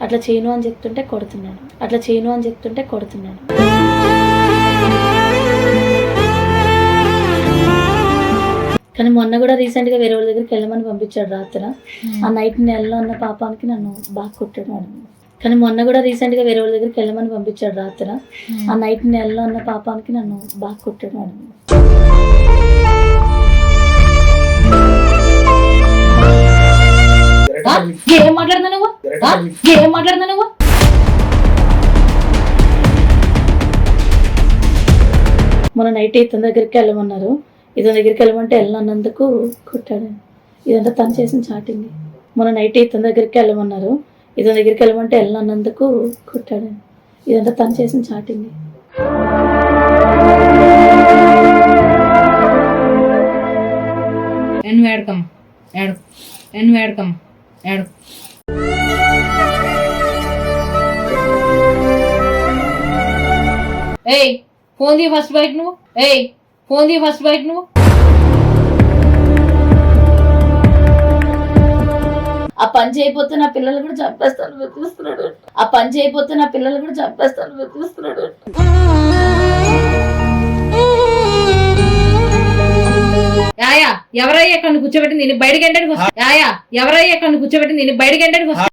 అట్లా చేయను అని చెప్తుంటే కొడుతున్నాడు అట్లా చేయను అని చెప్తుంటే కొడుతున్నాడు కానీ మొన్న కూడా రీసెంట్గా వేరే వాళ్ళ దగ్గరికి వెళ్ళమని పంపించాడు రాత్రి. ఆ నైట్ నెలలో ఉన్న పాపానికి నన్ను బాగా కొట్టాడు మేడం కానీ మొన్న కూడా రీసెంట్గా వేరే వాళ్ళ దగ్గరికి వెళ్ళమని పంపించాడు రాత్రి. ఆ నైట్ నెలలో ఉన్న పాపానికి నన్ను బాగా కొట్టాడు మేడం ఏం మాట్లాడుతున్నా నువ్వు? మొన్న నైట్ ఇతని దగ్గరికి వెళ్ళమన్నారు. ఇతని దగ్గరికి వెళ్ళమంటే వెళ్ళనన్నందుకు కొట్టాడు. ఇదంతా తను చేసిన చాటింగ్. మొన్న నైట్ ఇతని దగ్గరికి వెళ్ళమన్నారు. ఇతని దగ్గరికి వెళ్ళమంటే వెళ్ళనన్నందుకు కొట్టాడు. ఇదంతా తను చేసిన చాటింగ్. ఎన్ వేడకం ఎన్ వేడకం ఏడు. ఏయ్ ఫోన్ ది ఫస్ట్ బైక్ నువ్వు. ఏయ్ ఫోన్ ది ఫస్ట్ బైక్ నువ్వు. ఆ పని చేయకపోతే నా పిల్లలు కూడా చంపేస్తాను వెతుకుస్తున్నాడు. ఆ పని చేయకపోతే నా పిల్లలు కూడా చంపేస్తాను వెతుకుస్తున్నాడు. యాయా ఎవరయ్యా ఇక్కడ కూర్చోబెట్టి నేను బయటకి ఎండడానికి వస్తా. యాయా ఎవరయ్యా ఇక్కడ కూర్చోబెట్టి నేను బయటకి ఎండడానికి వస్తా.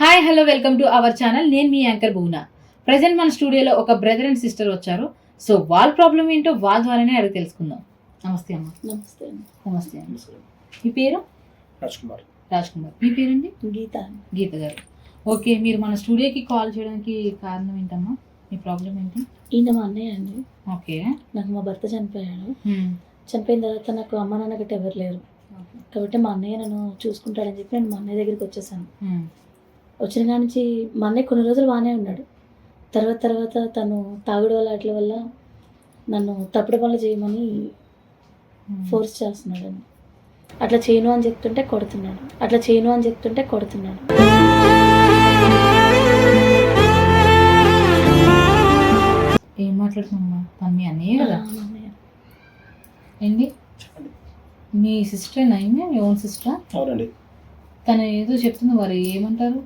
Hi hello welcome to our channel నేను మీ యాంకర్ భువన ప్రజెంట్ మన స్టూడియోలో ఒక బ్రదర్ అండ్ సిస్టర్ వచ్చారు. సో వాళ్ళ ప్రాబ్లం ఏంటో వాళ్ళ ద్వారానే అడిగి తెలుసుకుందాం. నమస్తే అమ్మ. నమస్తే అండి. నమస్తే అమ్మ. మీ పేరు? రాజ్ కుమార్ రాజ్ కుమార్ మీ పేరండి? గీత అండి. గీత గారు. ఓకే మీరు మన స్టూడియోకి కాల్ చేయడానికి కారణం ఏంటమ్మా? మీ ప్రాబ్లం ఏంటి? ఈయన మా అన్నయ్య అండి. ఓకే నాకు మా భర్త చనిపోయాడు. హ్మ్. చనిపోయిన తర్వాత నాకు అమ్మ నాన్న గట్ట ఎవరు లేరు. కాబట్టి మా అన్నయ్య నన్ను చూసుకుంటాడని చెప్పి నేను మా అన్నయ్య దగ్గరికి వచ్చేసాను. హ్మ్. వచ్చిన కాడి నుంచి మా అన్నయ్య కొన్ని రోజులు బాగానే ఉన్నాడు. తర్వాత తర్వాత తను తాగుడు వల్ల వాటి వల్ల నన్ను తప్పుడు పనులు చేయమని. ఫోర్స్ చేస్తున్నాడండి అట్లా చేయను అని చెప్తుంటే కొడుతున్నాడు. అట్లా చేయను అని చెప్తుంటే కొడుతున్నాడు. ఏం మాట్లాడుతున్నామ్మా తను మీ అన్నయ్య కదా? మా. ఏంటి సిస్టర్ నైమే మీ ఓన్ సిస్టర్? అవునండి. తను ఏదో చెప్తుంది వారు ఏమంటారు?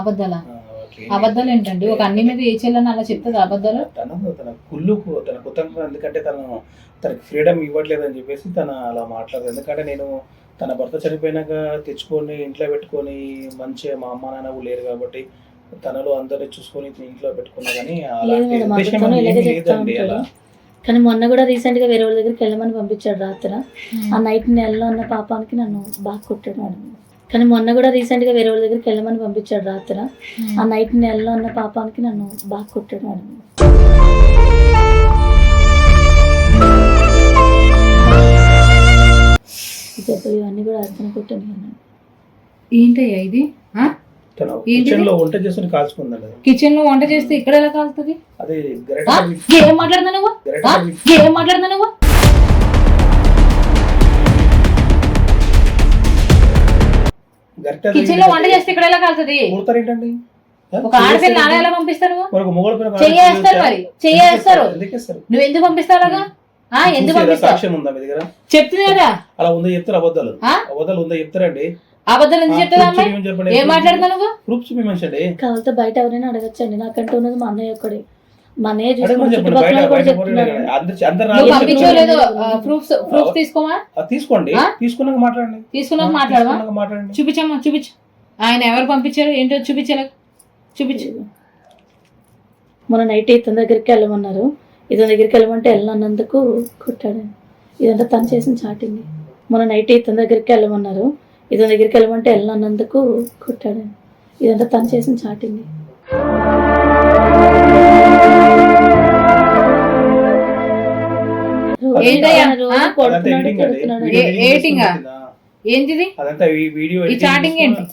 అబద్ధాలా. అబద్ధాలు ఏంటండి ఒక అన్ని మీద ఏ చెల్లని అలా చెప్తుంది అబద్ధాలు? తను తన కుళ్ళు తన కుతంత్రం ఎందుకంటే తను తనకి ఫ్రీడమ్ ఇవ్వట్లేదు అని చెప్పేసి తను అలా మాట్లాడదు. ఎందుకంటే నేను తన భర్త చనిపోయినాక తెచ్చుకొని ఇంట్లో పెట్టుకొని మంచిగా మా అమ్మ నాన్న లేరు కాబట్టి తనలో అందరినీ చూసుకొని ఇంట్లో పెట్టుకున్నా కానీ చెప్తా లేదండి అలా. కానీ మొన్న కూడా రీసెంట్గా వేరే వాళ్ళ దగ్గరికి వెళ్ళమని పంపించాడు రాత్రి. ఆ నైట్ నెలలో ఉన్న పాపానికి నన్ను బాగా కొట్టాడు మేడం. కానీ మొన్న కూడా రీసెంట్గా వేరే వాళ్ళ దగ్గరికి వెళ్ళమని పంపించాడు రాత్రి. ఆ నైట్ నెలలో ఉన్న పాపానికి నన్ను బాగా కొట్టాడు మేడం. దెబ్బలు ఇవన్నీ కూడా అర్థం కొట్టాను ఏంటయ్యా ఇది? కిచెన్లో వంట చేసుకుని కాల్చుకుందండి కిచెన్లో వంట చేస్తే ఇక్కడ ఎలా కాలుతుంది? అదే? ఏం మాట్లాడుతున్నా నువ్వు? ఏం మాట్లాడుతున్నా నువ్వు? కిచెన్లో వంట చేస్తే ఇక్కడ ఎలా కాలుతుంది? ఏంటండి ఒక ఆడపిల్ల నాన్న ఎలా పంపిస్తారు? చెయ్యేస్తారు మరి. చెయ్యేస్తారు? నువ్వు ఎందుకు పంపిస్తావు అలాగా? ఎందుకు? పంపిస్తావు? సాక్ష్యం ఉందా మీ దగ్గర? చెప్తుంది కదా. అలా ఉందో చెప్తారు అబద్ధాలు? అబద్ధాలు ఉందో చెప్తారండి? అబద్ధాలు ఎందుకు చెప్తుందా అమ్మాయి? ఏం మాట్లాడుతున్నావు నువ్వు? ప్రూఫ్స్ కావాలంటే బయట ఎవరైనా అడగచ్చండి నాకంటూ ఉన్నది మా అన్నయ్య ఒక్కడే. మా అన్నయ్య పంపించలేదు ప్రూఫ్స్ ప్రూఫ్స్ తీసుకోమా? అది తీసుకోండి? తీసుకున్నాక మాట్లాడండి. తీసుకున్నాక మాట్లాడండి. చూపించమ్మా చూపించు. ఆయన ఎవరు పంపించారు? ఏంటో చూపించలే చూపించు. మొన్న నైట్ ఇతని దగ్గరికి వెళ్ళమన్నారు. ఇతని దగ్గరికి వెళ్ళమంటే వెళ్ళనన్నందుకు కొట్టాడు. ఇదంతా తను చేసిన చాటింగ్. మొన్న నైట్ ఇతని దగ్గరికి వెళ్ళమన్నారు. ఇతని దగ్గరికి వెళ్ళమంటే వెళ్ళనన్నందుకు కొట్టాడు ఇదంతా తను చేసిన చాటింగ్? ఏంటిది? ఈ చాటింగ్ చేసుకున్న- ఏంటి?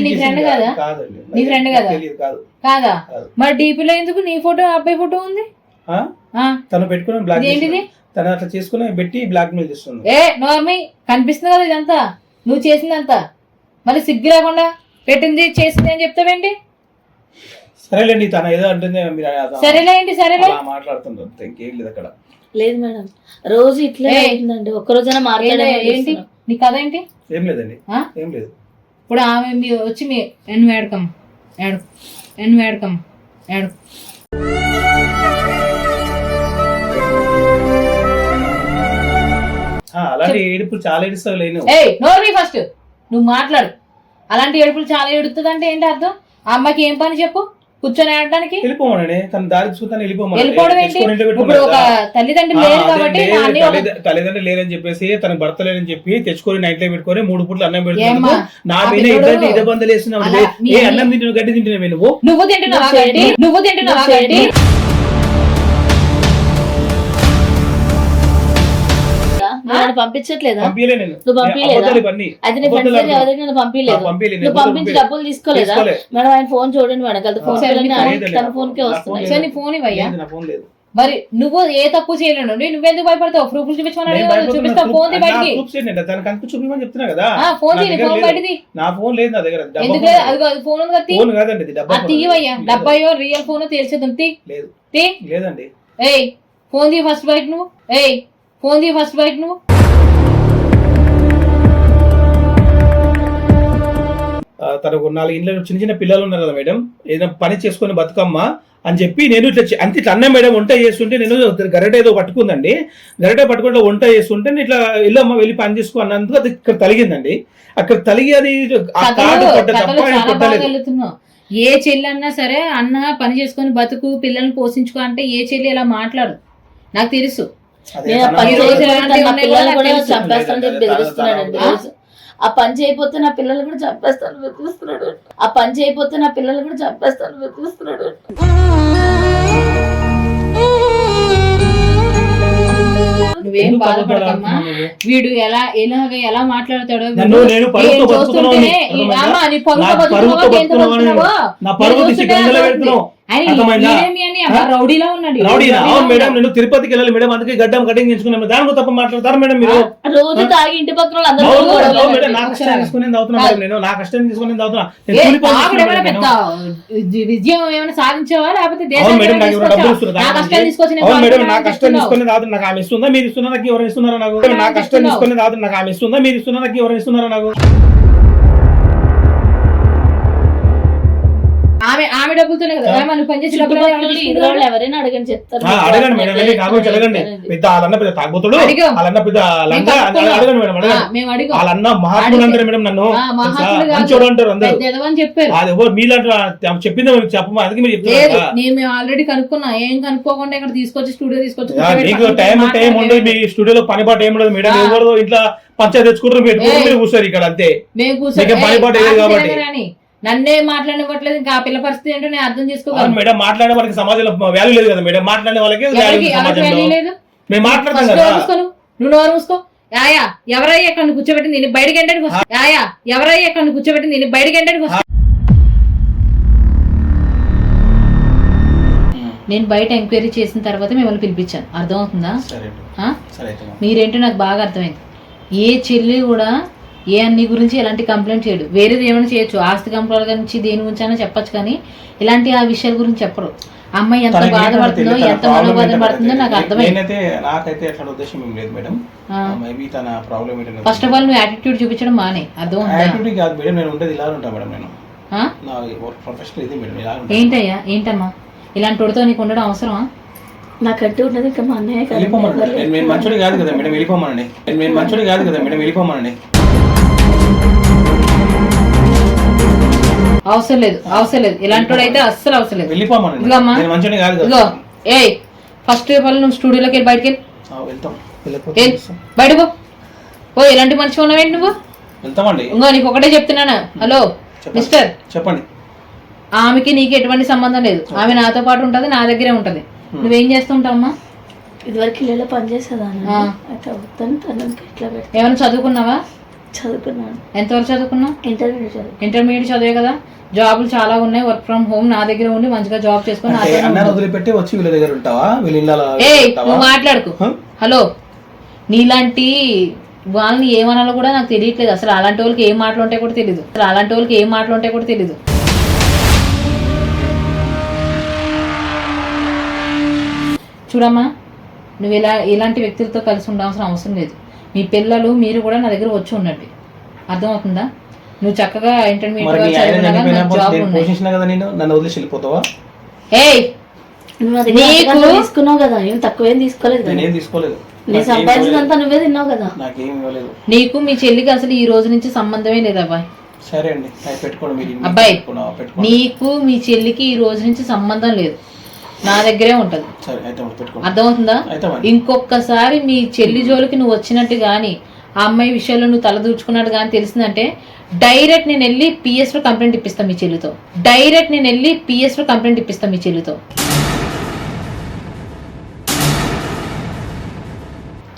నీ ఫ్రెండ్ కాదు. కదా? కాదండి. నీ ఫ్రెండ్ కదా? నాకు తెలియదు కాదు. కాదా? కాదు. మరి డీపీలో ఎందుకు నీ ఫోటో అబ్బాయి ఫోటో ఉంది? ఆ? ఆ, తను పెట్టుకుని బ్లాక్ ఏంటిది? తను అట్లా చేసుకుని పెట్టి బ్లాక్ మెయిల్ చేస్తుంది. ఏ నోర్మి కనిపిస్తుంది కదా ఇదంతా? నువ్వు చేసిందంతా? మరి సిగ్గు లేకుండా పెట్టింది చేసింది అని చెప్తావేంటి? సరేలేండి తన ఏదో అంటుంది మీరు అలా- సరేలే ఏంటి సరేలే? అలా అంతే, ఇంకేం లేదు అక్కడ. లేదు మేడం. రోజు ఇట్లే ఏయ్. అవుతుందండి ఒక్క రోజైనా ఏంటి మాట్లాడే నీ కథ ఏంటి? ఏం లేదండి. ఆ? ఏం లేదు. ఇప్పుడు ఆమె మీ వచ్చి మీ ఎన్ వేడకం ఏడు ఎన్ వేడకం ఏడు. అలాంటి ఏడుపు చాలా ఏడుస్తావు లేను ఏయ్ ఫస్ట్. నువ్వు మాట్లాడు. అలాంటి ఏడుపులు చాలా ఏడుతుంది అంటే ఏంటి అర్థం? ఆ అమ్మాయికి ఏం పని చెప్పు? కూర్చొని ఆడడానికి? వెళ్ళిపోమని తన దారి చూస్తాను వెళ్ళిపోమని వెళ్ళిపోవడం ఏంటి? తెచ్చుకొని ఇంట్లో ఇప్పుడు పెట్టుకోమని ఒక కదా. తల్లిదండ్రులు ఆ, లేరు అదే కాబట్టి లేదు, నా అన్ని ఒక- తల్లిద- తల్లిదండ్రులు లేరని చెప్పేసి తన భర్త లేరని చెప్పి తెచ్చుకొని నైట్లో పెట్టుకొని మూడు పూట్లు అన్నం ఏమ్మా పెడుతున్నావు నా ఆ మీద పిల్లోడు ఇద్దరు ఇదే బందలు వేస్తున్నావు అలా మీ ఏ అన్ని- తింటున్నావు గడ్డి తింటున్నావు నువ్వు? తింటున్నావా నువ్వు తింటున్నావా నన్ను పంపించట్లేదా? నువ్వు పంపించలేదా? నీ ఫ్రెండ్స్. ఎవరైనా నన్ను పంపించలేదు. నువ్వు పంపించి. డబ్బులు తీసుకోలేదా? తీసుకోలే. మేడం ఆయన ఫోన్ చూడండి మేడం కదా ఫోన్ సరే, తన. ఫోన్ కే నా వస్తున్నాయి. ఫోన్ సో నీ ఫోన్ ఇవ్వయ్యా. లేదు, నా ఫోన్ లేదు. మరి నువ్వు ఏ తప్పు చేయలేను. నువ్వెందుకు భయపడతావు? ప్రూఫ్లు చూపించమని నేను అడిగావు, భయపడుతున్నా. చూపిస్తా ఫోన్ బయటికి. చూపించమని చెప్తున్నా కదా. ఆ, ఫోన్ దగ్గర ఫోన్. బయటిది. నా ఫోన్ లేదు నా దగ్గర. డబ్బా ఎందుకు అది ఫోన్ ఉంది. ఫోన్ కాదండి. తీయవయ్యా. డబ్బాయో రియల్ ఫోన్ తేల్చేద్దాం తీ. లేదు. తీ. లేదండి. ఏయ్ ఫోన్ తీ ఫస్ట్ బయట నువ్వు. ఏయ్ ఫోన్ తీ ఫస్ట్ బయట నువ్వు. తనకు నాలుగు ఇంట్లో చిన్న చిన్న పిల్లలు ఉన్నారు కదా మేడం. ఏదైనా పని చేసుకొని బతుకమ్మ అని చెప్పి నేను ఇట్లా అంతే ఇట్లా అన్నం మేడం వంట చేస్తుంటే నేను గరిట ఏదో పట్టుకుందండి. గరిట పట్టుకుంటే వంట చేస్తుంటే నేను ఇట్లా వెళ్ళమ్మ వెళ్ళి పని చేసుకో అన్నందుకు అది ఇక్కడ తలిగిందండి. అక్కడ తలిగి అది ఏ చెల్లి అన్నా సరే అన్న పని చేసుకొని బతుకు పిల్లల్ని పోషించుకో అంటే ఏ చెల్లి ఇలా మాట్లాడు నాకు తెలుసు. ఆ పని చేయకపోతే నా పిల్లలు కూడా చంపేస్తాను బెదిరిస్తున్నాడు ఆ పని చేయకపోతే నా పిల్లలు కూడా చంపేస్తాను బెదిరిస్తున్నాడు నువ్వేం బాధపడకమ్మా? నువ్వు? వీడు ఎలా ఎలాగ ఎలా మాట్లాడతాడో చూస్తుంటేనే నీ పరుగుతో నా రౌడీలా ఉన్నాడు. రౌడీనా? అవును మేడం. నేను తిరుపతికి వెళ్ళాలి మేడం అందుకే గడ్డం కటింగ్ చేసుకున్నాను దానికి తప్ప మాట్లాడతారు మేడం మీరు? రోజు తాగి ఇంటి పక్కన. నా కష్టాన్ని తీసుకుని తాగుతున్నా నేను నా కష్టాన్ని తీసుకుని తాగుతున్నా ఏమైనా విజయం సాధించావా? లేకపోతే నా కష్టాన్ని. తీసుకుని నాకు ఆమె ఇస్తుందా మీరు ఇస్తున్నారా నాకు? ఎవరు ఇస్తున్నారా నాకు నా. తీసుకుని నాకు ఆమె ఇస్తుందా మీరు ఇస్తున్నారా నాకు ఎవరు ఇస్తున్నారా నాకు? ఆమె ఆమె డబ్బులతోనే కదా. పనిచేసి డబ్బులు ఎవరైనా అడగని చెప్తారు. ఆ, అడగండి మేడం వెళ్ళి కాకపోతే అడగండి పెద్ద వాళ్ళన్న పెద్ద. వాళ్ళన్న పెద్ద. అడగండి మేడం అడగండి. వాళ్ళన్న మహాత్ములు అంటారు మేడం నన్ను. మంచోడు అంటారు అందరు. చెప్పారు. అది ఎవరు మీలాంటి చెప్పింది చెప్పమా? అందుకే మీరు లేదు కదా. నేను మేము ఆల్రెడీ కనుక్కున్నా. ఏం కనుక్కోకుండా ఇక్కడ తీసుకొచ్చి స్టూడియో తీసుకొచ్చి మీకు టైం. టైం ఉండదు మీ స్టూడియోలో పని పాట ఏం ఉండదు మేడం. ఎవరు ఇంట్లో పంచాయతీ తెచ్చుకుంటారు మీరు కూర్చోరు ఇక్కడ అంతే. మీకేం పని పాట లేదు కాబట్టి. నన్నే మాట్లాడనివ్వట్లేదు ఇంకా ఆ పిల్ల పరిస్థితి ఏంటో నేను అర్థం చేసుకోగలను. మేడం మాట్లాడే వాళ్ళకి సమాజంలో వాల్యూ లేదు కదా మేడం. మాట్లాడే వాళ్ళకి వాల్యూ లేదు? మేము మాట్లాడతాం కదా. నువ్వు. నోరు మూసుకో. యాయా ఎవరయ్యా ఇక్కడ నువ్వు కూర్చోబెట్టింది నేను బయటకి ఎంటడానికి వస్తా? యాయా ఎవరయ్యా ఇక్కడ నువ్వు కూర్చోబెట్టింది నేను బయటకి ఎంటడానికి వస్తా? నేను బయట ఎంక్వైరీ చేసిన తర్వాత మిమ్మల్ని పిలిపించాను. అర్థమవుతుందా? సరే ఆ? సరే అయితే మేడం. మీరేంటో నాకు బాగా అర్థమైంది. ఏ చెల్లి కూడా ఏ అన్ని గురించి ఎలాంటి కంప్లైంట్ చేయడు. వేరేది ఏమైనా చేయొచ్చు. ఆస్తి కంప్లైంట్ గురించి దేని గురించి అయినా చెప్పొచ్చు కానీ ఇలాంటి ఆ విషయాల గురించి చెప్పరు. అమ్మాయి ఎంత బాధపడుతుందో ఎంత మనోబాధ పడుతుందో. నాకు అర్థమైంది. నేనైతే నాకైతే అట్లా ఉద్దేశం ఏం లేదు మేడం. మేబీ తన ప్రాబ్లం ఏంటో ఫస్ట్ ఆఫ్ ఆల్ నువ్వు యాటిట్యూడ్ చూపించడం మానే. అర్థం యాక్టివిటీ కాదు మేడం నేను ఉండేది ఇలా ఉంటా మేడం నేను. ఆ? నా వర్క్ ప్రొఫెషనల్ ఇది మేడం ఇలా ఉంటా. ఏంటయ్యా? ఏంటమ్మా? ఇలాంటి వాడితో నీకు ఉండడం అవసరమా? నాకంటూ ఉన్నది ఇంకా మా అన్నయ్య. వెళ్ళిపోమనండి నేను నేను మంచోడి కాదు కదా మేడం వెళ్ళిపోమనండి. నేను నేను మంచోడి కాదు కదా మేడం వెళ్ళిపోమనండి. అవసరం లేదు అవసరం లేదు. ఇలాంటి వాడు అయితే అస్సలు అవసరం లేదు. ఇదిగో ఏయ్ ఫస్ట్ ఆల్ నువ్వు స్టూడియోలోకి వెళ్ళి బయటకి వెళ్ళి. బయటకు పో. ఓ ఇలాంటి మనిషి ఉన్నావేంటి నువ్వు? వెళ్తామండి. ఇంకో నీకు ఒకటే చెప్తున్నాను? హలో. మిస్టర్. చెప్పండి. ఆమెకి నీకు ఎటువంటి సంబంధం లేదు. ఆమె నాతో పాటు ఉంటది నా దగ్గరే ఉంటది. నువ్వేం చేస్తుంటావమ్మా? ఇదివరకు ఇళ్ళలో పనిచేసేదాన్ని. అయితే తనకి పెట్టి ఏమైనా చదువుకున్నావా? చదువుకున్నాను. ఎంతవరకు చదువుకున్నావు? ఇంటర్వ్యూ చదువు ఇంటర్మీడియట్ చదివే కదా? జాబులు చాలా ఉన్నాయి వర్క్ ఫ్రమ్ హోమ్ నా దగ్గర ఉండి మంచిగా జాబ్ చేసుకొని అన్న ఉండు. వదిలిపెట్టి వచ్చి వీళ్ళ దగ్గర ఉంటావా? వీళ్ళ ఇళ్ళ ఏయ్ నువ్వు మాట్లాడుకు. హ? హలో నీలాంటి వాళ్ళని ఏమనాలో కూడా నాకు తెలియట్లేదు. అసలు అలాంటి వాళ్ళకి ఏం మాటలు ఉంటాయి కూడా తెలియదు అసలు అలాంటి వాళ్ళకి ఏం మాటలు ఉంటాయి కూడా తెలియదు చూడమ్మా నువ్వు ఇలా ఇలాంటి వ్యక్తులతో కలిసి ఉండాల్సిన అవసరం లేదు. మీ పిల్లలు మీరు కూడా నా దగ్గర వచ్చి ఉండండి. అర్థమవుతుందా? నువ్వు చక్కగా మరి ఇంటర్మీడియట్ జాబ్ ఏయ్! తీసుకున్నావు కదా ఏం తక్కువేం తీసుకోలేదు నేనేం తీసుకోలేదు. సంపాదించినంతా నువ్వే తిన్నావు కదా? నాకేం ఇవ్వలేదు. నీకు మీ చెల్లికి అసలు ఈ రోజు నుంచి సంబంధమే లేదు అబ్బాయి. సరే అండి అబ్బాయి. నీకు మీ చెల్లికి ఈ రోజు నుంచి సంబంధం లేదు. నా దగ్గరే ఉంటది. అర్థమవుతుందా? ఇంకొకసారి మీ చెల్లి జోలికి నువ్వు వచ్చినట్టు కానీ ఆ అమ్మాయి విషయంలో నువ్వు తలదూర్చుకున్నట్టు కానీ తెలిసిందంటే డైరెక్ట్ నేను వెళ్ళి పిఎస్లో కంప్లైంట్ ఇప్పిస్తాను మీ చెల్లితో. డైరెక్ట్ నేను వెళ్ళి పిఎస్లో కంప్లైంట్ ఇప్పిస్తాను మీ చెల్లితో.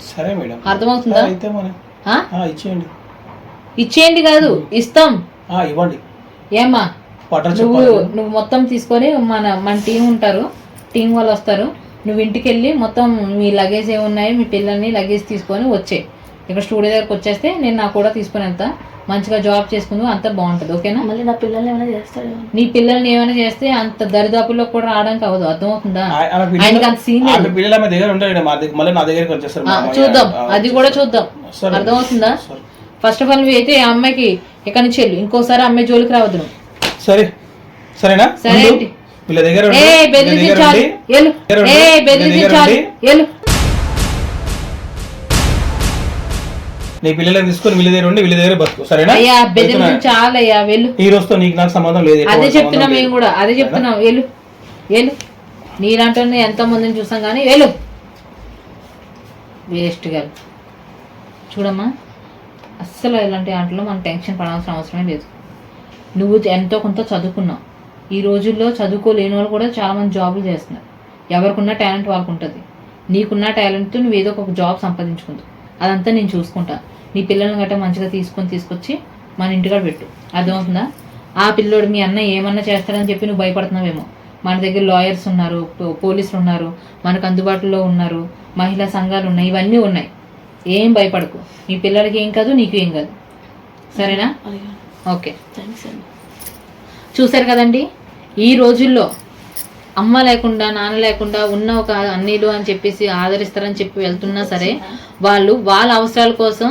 సరే మేడం. అర్థమవుతుందా? ఇచ్చేయండి. ఇచ్చేయండి కాదు ఇస్తాం. ఇవ్వండి. ఏమ్మా? నువ్వు నువ్వు మొత్తం తీసుకొని మన మన టీం ఉంటారు. టీం వాళ్ళు వస్తారు. నువ్వు ఇంటికి వెళ్ళి మొత్తం మీ లగేజ్ ఏమున్నాయో మీ పిల్లల్ని లగేజ్ తీసుకొని వచ్చే ఇక్కడ స్టూడియో దగ్గరకు వచ్చేస్తే నేను నాకు కూడా తీసుకొని వెళ్తా మంచిగా జాబ్ చేసుకుందాం అంతా బాగుంటుంది. ఓకేనా? మళ్ళీ నా పిల్లల్ని ఏమైనా చేస్తాడు నీ పిల్లల్ని ఏమైనా చేస్తే అంత దరిదాపుల్లో కూడా రావడానికి అవ్వదు. అర్థమవుతుందా? ఆయనకి పిల్లలు అంత సీన్ ఆమె పిల్లలు ఆమె దగ్గర ఉంటాడు మా దగ్గర మళ్ళీ నా దగ్గరికి వచ్చేస్తారు ఆ, మా అమ్మాయి. చూద్దాం. అది కూడా చూద్దాం. అర్థమవుతుందా. ఫస్ట్ ఆఫ్ ఆల్ నువ్వు అయితే ఆ అమ్మాయికి ఎక్కడి నుంచి వెళ్ళు? ఇంకోసారి అమ్మాయి జోలికి రావద్దు సరే. సరేనా? సరే? వీళ్ళ దగ్గర నీ పిల్లలని తీసుకొని వీళ్ళ దగ్గర ఉండి వీళ్ళ దగ్గర బతుకు. సరేనా? అయ్యా వెళ్తున్నా. బెదిరించాలయ్యా వెళ్ళు. ఈ రోజుతో నీకు నాకు సంబంధం లేదు. అదే చెప్తున్నాం. మేము కూడా అదే చెప్తున్నాం. వెళ్ళు వెళ్ళు నీలాంటి ఎంతో మందిని చూసాం కానీ వెళ్ళు. వేస్ట్గా. చూడమ్మా అస్సలు ఇలాంటి వాటిలో మనం టెన్షన్ పడాల్సిన అవసరమే లేదు. నువ్వు ఎంతో కొంత చదువుకున్నావు. ఈ రోజుల్లో చదువుకోలేని వాళ్ళు కూడా చాలా మంది జాబులు చేస్తున్నారు. ఎవరికున్న టాలెంట్ వాళ్ళకు ఉంటుంది నీకున్న టాలెంట్తో నువ్వు ఏదో ఒక జాబ్ సంపాదించుకుంటావు అదంతా నేను చూసుకుంటా. నీ పిల్లల్ని గట్రా మంచిగా తీసుకొని తీసుకొచ్చి మన ఇంటికాడ పెట్టు. అర్థమవుతుందా? ఆ పిల్లోడు మీ అన్న ఏమన్నా చేస్తాడని చెప్పి నువ్వు భయపడుతున్నావేమో. మన దగ్గర లాయర్స్ ఉన్నారు పోలీసులు ఉన్నారు మనకు అందుబాటులో ఉన్నారు మహిళా సంఘాలు ఉన్నాయి ఇవన్నీ ఉన్నాయి. ఏం భయపడకు. మీ పిల్లలకి ఏం కాదు నీకు ఏం కాదు. సరేనా? ఓకే. థ్యాంక్స్ అండి. చూశారు కదండి? ఈ రోజుల్లో అమ్మ లేకుండా నాన్న లేకుండా ఉన్న ఒక అన్నీలు అని చెప్పేసి ఆదరిస్తారని చెప్పి వెళ్తున్నా సరే వాళ్ళు వాళ్ళ అవసరాల కోసం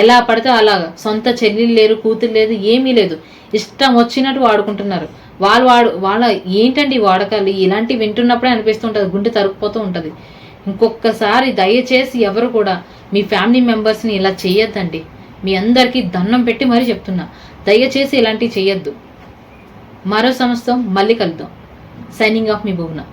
ఎలా పడితే అలాగా సొంత చెల్లెలు లేరు కూతురు లేదు ఏమీ లేదు. ఇష్టం వచ్చినట్టు వాడుకుంటున్నారు. వాళ్ళు వాడు వాళ్ళ ఏంటండి వాడకాలు? ఇలాంటివి వింటున్నప్పుడే అనిపిస్తుంటుంది గుండె తరుక్కుపోతూ ఉంటుంది. ఇంకొకసారి దయచేసి ఎవరు కూడా మీ ఫ్యామిలీ మెంబర్స్ని ఇలా చేయొద్దండి మీ అందరికీ దండం పెట్టి మరీ చెప్తున్నా. దయచేసి ఇలాంటివి చేయొద్దు మరో సంవత్సరం మళ్ళీ కలుద్దాం. సైనింగ్ ఆఫ్ మీ భువన.